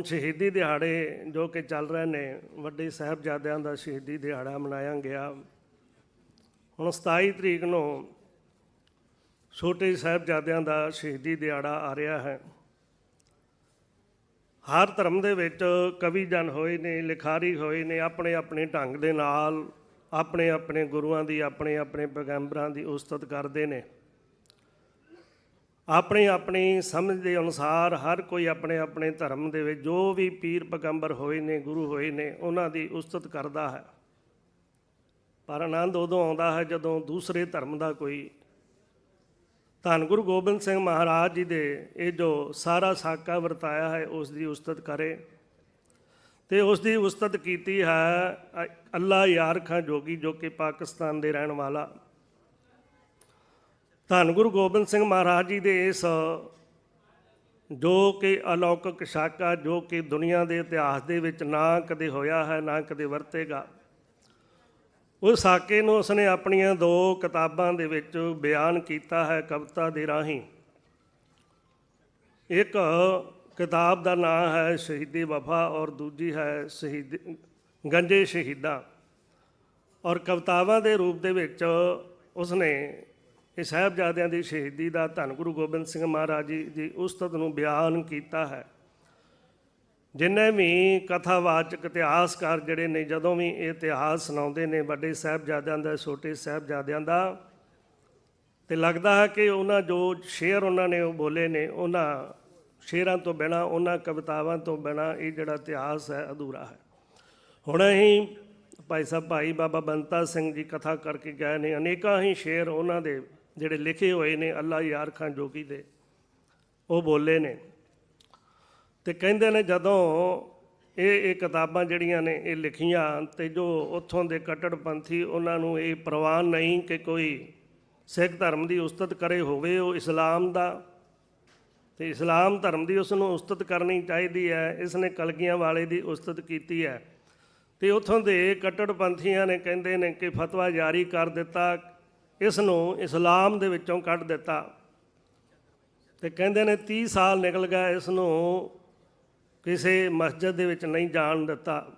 ਹੁਣ ਸ਼ਹੀਦੀ ਦਿਹਾੜੇ ਜੋ ਕਿ ਚੱਲ ਰਹੇ ਨੇ, ਵੱਡੇ ਸਾਹਿਬਜ਼ਾਦਿਆਂ ਦਾ ਸ਼ਹੀਦੀ ਦਿਹਾੜਾ ਮਨਾਇਆ ਗਿਆ। ਹੁਣ 27 ਤਰੀਕ ਨੂੰ ਛੋਟੇ ਸਾਹਿਬਜ਼ਾਦਿਆਂ ਦਾ ਸ਼ਹੀਦੀ ਦਿਹਾੜਾ ਆ ਰਿਹਾ ਹੈ। ਹਰ ਧਰਮ ਦੇ ਵਿੱਚ ਕਵੀ ਜਨ ਹੋਏ ਨੇ, ਲਿਖਾਰੀ ਹੋਏ ਨੇ, ਆਪਣੇ ਆਪਣੇ ਢੰਗ ਦੇ ਨਾਲ, ਆਪਣੇ ਆਪਣੇ ਗੁਰੂਆਂ ਦੀ, ਆਪਣੇ ਆਪਣੇ ਪੈਗੰਬਰਾਂ ਦੀ ਉਸਤਤ ਕਰਦੇ ਨੇ। ਆਪਣੀ ਆਪਣੀ ਸਮਝ ਦੇ ਅਨੁਸਾਰ ਹਰ ਕੋਈ ਆਪਣੇ ਆਪਣੇ ਧਰਮ ਦੇ ਵਿੱਚ ਜੋ ਵੀ ਪੀਰ ਪੈਗੰਬਰ ਹੋਏ ਨੇ, ਗੁਰੂ ਹੋਏ ਨੇ, ਉਹਨਾਂ ਦੀ ਉਸਤਤ ਕਰਦਾ ਹੈ। ਪਰ ਆਨੰਦ ਉਦੋਂ ਆਉਂਦਾ ਹੈ ਜਦੋਂ ਦੂਸਰੇ ਧਰਮ ਦਾ ਕੋਈ ਧੰਨ ਗੁਰੂ ਗੋਬਿੰਦ ਸਿੰਘ ਮਹਾਰਾਜ ਜੀ ਦੇ ਇਹ ਜੋ ਸਾਰਾ ਸਾਕਾ ਵਰਤਾਇਆ ਹੈ, ਉਸ ਦੀ ਉਸਤਤ ਕਰੇ। ਤੇ ਉਸ ਦੀ ਉਸਤਤ ਕੀਤੀ ਹੈ ਅ- ਅੱਲਾ ਯਾਰ ਖਾਂ ਜੋਗੀ ਜੋ ਕਿ ਪਾਕਿਸਤਾਨ ਦੇ ਰਹਿਣ ਵਾਲਾ। ਧੰਨ ਗੁਰੂ ਗੋਬਿੰਦ ਸਿੰਘ ਮਹਾਰਾਜ ਜੀ ਦੇ ਇਸ ਜੋ ਕਿ ਅਲੌਕਿਕ ਸਾਕਾ, ਜੋ ਕਿ ਦੁਨੀਆ ਦੇ ਇਤਿਹਾਸ ਦੇ ਵਿੱਚ ਨਾ ਕਦੇ ਹੋਇਆ ਹੈ, ਨਾ ਕਦੇ ਵਰਤੇਗਾ। ਉਸ ਸਾਕੇ ਨੂੰ ਉਸਨੇ ਆਪਣੀਆਂ ਦੋ ਕਿਤਾਬਾਂ ਦੇ ਵਿੱਚ ਬਿਆਨ ਕੀਤਾ ਹੈ ਕਵਿਤਾ ਦੇ ਰਾਹੀਂ। ਇੱਕ ਕਿਤਾਬ ਦਾ ਨਾਮ ਹੈ ਸ਼ਹੀਦੀ ਵਫਾ ਔਰ ਦੂਜੀ ਹੈ ਸ਼ਹੀਦ, ਗੰਜੇ ਸ਼ਹੀਦਾਂ। ਔਰ ਕਵਿਤਾਵਾਂ ਦੇ ਰੂਪ ਦੇ ਵਿੱਚ ਉਸਨੇ ਕਿ ਸਾਹਿਬਜ਼ਾਦਿਆਂ ਦੀ ਸ਼ਹੀਦੀ ਦਾ ਧੰਨ ਗੁਰੂ ਗੋਬਿੰਦ ਸਿੰਘ ਮਹਾਰਾਜ ਜੀ ਦੀ ਉਸਤਤ ਨੂੰ ਬਿਆਨ ਕੀਤਾ ਹੈ। ਜਿੰਨੇ ਵੀ ਕਥਾਵਾਚਕ ਇਤਿਹਾਸਕਾਰ ਜਿਹੜੇ ਨੇ, ਜਦੋਂ ਵੀ ਇਹ ਇਤਿਹਾਸ ਸੁਣਾਉਂਦੇ ਨੇ ਵੱਡੇ ਸਾਹਿਬਜ਼ਾਦਿਆਂ ਦਾ, ਛੋਟੇ ਸਾਹਿਬਜ਼ਾਦਿਆਂ ਦਾ, ਤੇ ਲੱਗਦਾ ਹੈ ਕਿ ਉਹਨਾਂ ਜੋ ਸ਼ੇਰ ਉਹਨਾਂ ਨੇ ਉਹ ਬੋਲੇ ਨੇ, ਉਹਨਾਂ ਸ਼ੇਰਾਂ ਤੋਂ ਬਿਨਾ, ਉਹਨਾਂ ਕਵਿਤਾਵਾਂ ਤੋਂ ਬਿਨਾ ਇਹ ਜਿਹੜਾ ਇਤਿਹਾਸ ਹੈ ਅਧੂਰਾ ਹੈ। ਹੁਣ ਅਸੀਂ ਭਾਈ ਸਾਹਿਬ, ਭਾਈ ਬਾਬਾ ਬੰਤਾ ਸਿੰਘ ਜੀ ਕਥਾ ਕਰਕੇ ਗਏ ਨੇ, ਅਨੇਕਾਂ ਹੀ ਸ਼ੇਰ ਉਹਨਾਂ ਦੇ ਜਿਹੜੇ ਲਿਖੇ ਹੋਏ ਨੇ ਅੱਲਾ ਯਾਰ ਖਾਨ ਜੋਗੀ ਦੇ, ਉਹ ਬੋਲੇ ਨੇ। ਤੇ ਕਹਿੰਦੇ ਨੇ ਜਦੋਂ ਇਹ ਇਹ ਕਿਤਾਬਾਂ ਜਿਹੜੀਆਂ ਨੇ, ਇਹ ਲਿਖੀਆਂ ਤੇ ਜੋ ਉੱਥੋਂ ਦੇ ਕੱਟੜਪੰਥੀ ਉਹਨਾਂ ਨੂੰ ਇਹ ਪ੍ਰਵਾਨ ਨਹੀਂ ਕਿ ਕੋਈ ਸਿੱਖ ਧਰਮ ਦੀ ਉਸਤਤ ਕਰੇ ਹੋਵੇ, ਉਹ ਇਸਲਾਮ ਦਾ। ਤੇ ਇਸਲਾਮ ਧਰਮ ਦੀ ਉਸ ਨੂੰ ਉਸਤਤ ਕਰਨੀ ਚਾਹੀਦੀ ਹੈ ਇਸ ਨੇ ਕਲਗੀਆਂ ਵਾਲੇ ਦੀ ਉਸਤਤ ਕੀਤੀ ਹੈ। ਤੇ ਉੱਥੋਂ ਦੇ ਕੱਟੜਪੰਥੀਆਂ ਨੇ ਕਹਿੰਦੇ ਨੇ ਕਿ ਫਤਵਾ ਜਾਰੀ ਕਰ ਦਿੱਤਾ ਇਸ ਨੂੰ ਇਸਲਾਮ ਦੇ ਵਿੱਚੋਂ ਕੱਢ ਦਿੱਤਾ। ਤੇ ਕਹਿੰਦੇ ਨੇ 30 ਸਾਲ ਨਿਕਲ ਗਏ ਇਸ ਨੂੰ ਕਿਸੇ ਮਸਜਿਦ ਦੇ ਵਿੱਚ ਨਹੀਂ ਜਾਣ ਦਿੱਤਾ।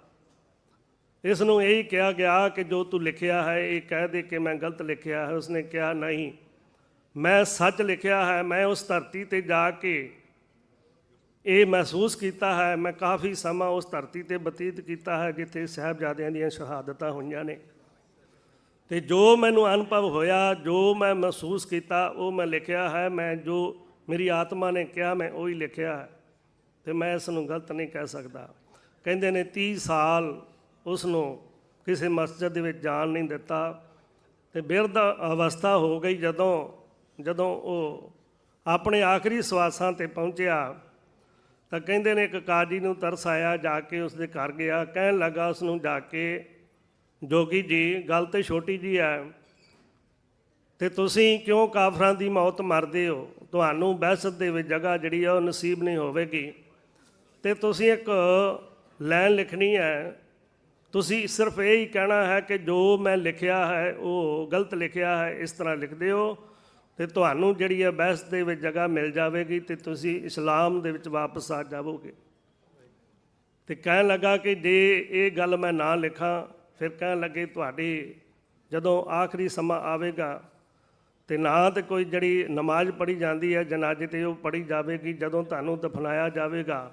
ਇਸ ਨੂੰ ਇਹੀ ਕਿਹਾ ਗਿਆ ਕਿ ਜੋ ਤੂੰ ਲਿਖਿਆ ਹੈ, ਇਹ ਕਹਿ ਦੇ ਕਿ ਮੈਂ ਗਲਤ ਲਿਖਿਆ ਹੈ। ਉਸਨੇ ਕਿਹਾ, ਨਹੀਂ, ਮੈਂ ਸੱਚ ਲਿਖਿਆ ਹੈ। ਮੈਂ ਉਸ ਧਰਤੀ ਤੇ ਜਾ ਕੇ ਇਹ ਮਹਿਸੂਸ ਕੀਤਾ ਹੈ। ਮੈਂ ਕਾਫੀ ਸਮਾਂ ਉਸ ਧਰਤੀ ਤੇ ਬਤੀਤ ਕੀਤਾ ਹੈ, ਜਿੱਥੇ ਸਾਹਿਬਜ਼ਾਦਿਆਂ ਦੀਆਂ ਸ਼ਹਾਦਤਾਂ ਹੋਈਆਂ ਨੇ। ਤੇ ਜੋ ਮੈਨੂੰ ਅਨੁਭਵ ਹੋਇਆ, ਜੋ ਮੈਂ ਮਹਿਸੂਸ ਕੀਤਾ, ਉਹ ਮੈਂ ਲਿਖਿਆ ਹੈ, ਮੈਂ ਜੋ ਮੇਰੀ ਆਤਮਾ ਨੇ ਕਿਹਾ, ਮੈਂ ਉਹੀ ਲਿਖਿਆ ਹੈ। ਤੇ ਮੈਂ ਇਸ ਨੂੰ ਗਲਤ ਨਹੀਂ ਕਹਿ ਸਕਦਾ। ਕਹਿੰਦੇ ਨੇ 30 ਸਾਲ ਉਸ ਨੂੰ ਕਿਸੇ ਮਸਜਿਦ ਦੇ ਵਿੱਚ ਜਾਣ ਨਹੀਂ ਦਿੱਤਾ ਤੇ ਬਿਰਧ ਅਵਸਥਾ ਹੋ ਗਈ ਜਦੋਂ ਜਦੋਂ ਉਹ ਆਪਣੇ ਆਖਰੀ ਸਵਾਸਾਂ ਤੇ ਪਹੁੰਚਿਆ। ਤਾਂ ਕਹਿੰਦੇ ਨੇ, ਇੱਕ ਕਾਜੀ ਨੂੰ ਤਰਸ ਆਇਆ, ਜਾ ਕੇ ਉਸ ਦੇ ਘਰ ਗਿਆ। ਕਹਿਣ ਲੱਗਾ ਉਸ ਨੂੰ ਜਾ ਕੇ ਜੋਗੀ ਜੀ ਗੱਲ ਤੇ ਛੋਟੀ ਜੀ ਹੈ। ਤੇ ਤੁਸੀਂ ਕਿਉਂ ਕਾਫਰਾਂ ਦੀ ਮੌਤ ਮਰਦੇ ਹੋ? ਤੁਹਾਨੂੰ ਬਹਿਸਤ ਦੇ ਵਿੱਚ ਜਗ੍ਹਾ ਜਿਹੜੀ ਆ ਉਹ ਨਸੀਬ ਨਹੀਂ ਹੋਵੇਗੀ। ਤੇ ਤੁਸੀਂ ਇੱਕ ਲਾਈਨ ਲਿਖਣੀ ਹੈ। ਤੁਸੀਂ ਸਿਰਫ ਇਹ ਹੀ ਕਹਿਣਾ ਹੈ ਕਿ ਜੋ ਮੈਂ ਲਿਖਿਆ ਹੈ, ਉਹ ਗਲਤ ਲਿਖਿਆ ਹੈ, ਇਸ ਤਰ੍ਹਾਂ ਲਿਖਦੇ ਹੋ। ਤੇ ਤੁਹਾਨੂੰ ਜਿਹੜੀ ਹੈ ਬਹਿਸ ਦੇ ਵਿੱਚ ਜਗ੍ਹਾ ਮਿਲ ਜਾਵੇਗੀ ਤੇ ਤੁਸੀਂ ਇਸਲਾਮ ਦੇ ਵਿੱਚ ਵਾਪਸ ਆ ਜਾਵੋਗੇ। ਤੇ ਕਹਿਣ ਲੱਗਾ ਕਿ ਜੇ ਇਹ ਗੱਲ ਮੈਂ ਨਾ ਲਿਖਾਂ ਫਿਰ ਕਹਿਣ ਲੱਗੇ, ਤੁਹਾਡੀ ਜਦੋਂ ਆਖਰੀ ਸਮਾਂ ਆਵੇਗਾ ਤੇ ਨਾ ਤੇ ਕੋਈ ਜਿਹੜੀ ਨਮਾਜ਼ ਪੜ੍ਹੀ ਜਾਂਦੀ ਹੈ, ਜਨਾਜ਼ੇ ਤੇ ਉਹ ਪੜ੍ਹੀ ਜਾਵੇਗੀ, ਜਦੋਂ ਤੁਹਾਨੂੰ ਦਫਨਾਇਆ ਜਾਵੇਗਾ,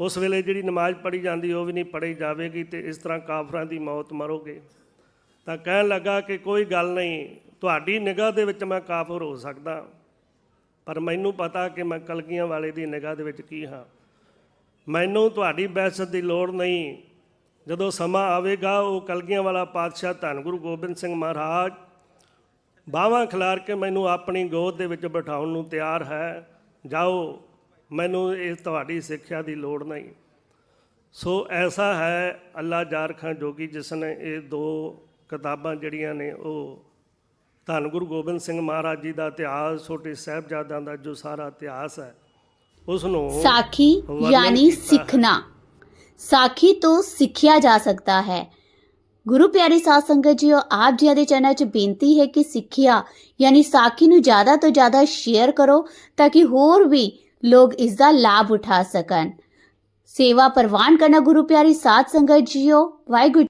ਉਸ ਵੇਲੇ ਜਿਹੜੀ ਨਮਾਜ਼ ਪੜ੍ਹੀ ਜਾਂਦੀ ਉਹ ਵੀ ਨਹੀਂ ਪੜ੍ਹੀ ਜਾਵੇਗੀ ਤੇ ਇਸ ਤਰ੍ਹਾਂ ਕਾਫਰਾਂ ਦੀ ਮੌਤ ਮਰੋਗੇ। ਤਾਂ ਕਹਿਣ ਲੱਗਾ ਕਿ ਕੋਈ ਗੱਲ ਨਹੀਂ, ਤੁਹਾਡੀ ਨਿਗਾਹ ਦੇ ਵਿੱਚ ਮੈਂ ਕਾਫਰ ਹੋ ਸਕਦਾ, ਪਰ ਮੈਨੂੰ ਪਤਾ ਕਿ ਮੈਂ ਕਲਗੀਆਂ ਵਾਲੇ ਦੀ ਨਿਗਾਹ ਦੇ ਵਿੱਚ ਕੀ ਹਾਂ। ਮੈਨੂੰ ਤੁਹਾਡੀ ਬਹਿਸਤ ਦੀ ਲੋੜ ਨਹੀਂ ਜਦੋਂ ਸਮਾਂ ਆਵੇਗਾ ਉਹ ਕਲਗੀਆਂ ਵਾਲਾ ਪਾਤਸ਼ਾਹ ਧੰਨ ਗੁਰੂ ਗੋਬਿੰਦ ਸਿੰਘ ਮਹਾਰਾਜ ਬਾਹਾਂ ਖਿਲਾਰ ਕੇ ਮੈਨੂੰ ਆਪਣੀ ਗੋਦ ਦੇ ਵਿੱਚ ਬਿਠਾਉਣ ਨੂੰ ਤਿਆਰ ਹੈ। ਜਾਓ ਮੈਨੂੰ ਇਹ ਤੁਹਾਡੀ ਸਿੱਖਿਆ ਦੀ ਲੋੜ ਨਹੀਂ। ਸੋ ਐਸਾ ਹੈ ਅੱਲਾ ਜਾਰ ਖਾਨ ਜੋਗੀ ਜਿਸ ਨੇ ਇਹ ਦੋ ਕਿਤਾਬਾਂ ਜਿਹੜੀਆਂ ਨੇ ਉਹ ਧੰਨ ਗੁਰੂ ਗੋਬਿੰਦ ਸਿੰਘ ਮਹਾਰਾਜ ਜੀ ਦਾ ਇਤਿਹਾਸ ਛੋਟੇ ਸਾਹਿਬਜ਼ਾਦਿਆਂ ਦਾ ਜੋ ਸਾਰਾ ਇਤਿਹਾਸ ਹੈ ਉਸ ਨੂੰ ਸਾਖੀ ਯਾਨੀ ਸਿੱਖਣਾ। ਸਾਖੀ ਤੋਂ ਸਿੱਖਿਆ ਜਾ ਸਕਦਾ ਹੈ। ਗੁਰੂ ਪਿਆਰੀ ਸਾਧ ਸੰਗਤ ਜੀਓ, ਆਪ ਜੀ ਦੇ ਚੈਨਲ 'ਚ ਬੇਨਤੀ ਹੈ ਕਿ ਸਿੱਖਿਆ, ਯਾਨੀ ਸਾਖੀ ਨੂੰ ਜ਼ਿਆਦਾ ਤੋਂ ਜ਼ਿਆਦਾ ਸ਼ੇਅਰ ਕਰੋ ਤਾਂ ਕਿ ਹੋਰ ਵੀ ਲੋਕ ਇਸ ਦਾ ਲਾਭ ਉਠਾ ਸਕਣ। ਸੇਵਾ ਪ੍ਰਵਾਨ ਕਰਨਾ ਗੁਰੂ ਪਿਆਰੀ ਸਾਧ ਸੰਗਤ ਜੀਓ, ਵਾਹਿਗੁਰੂ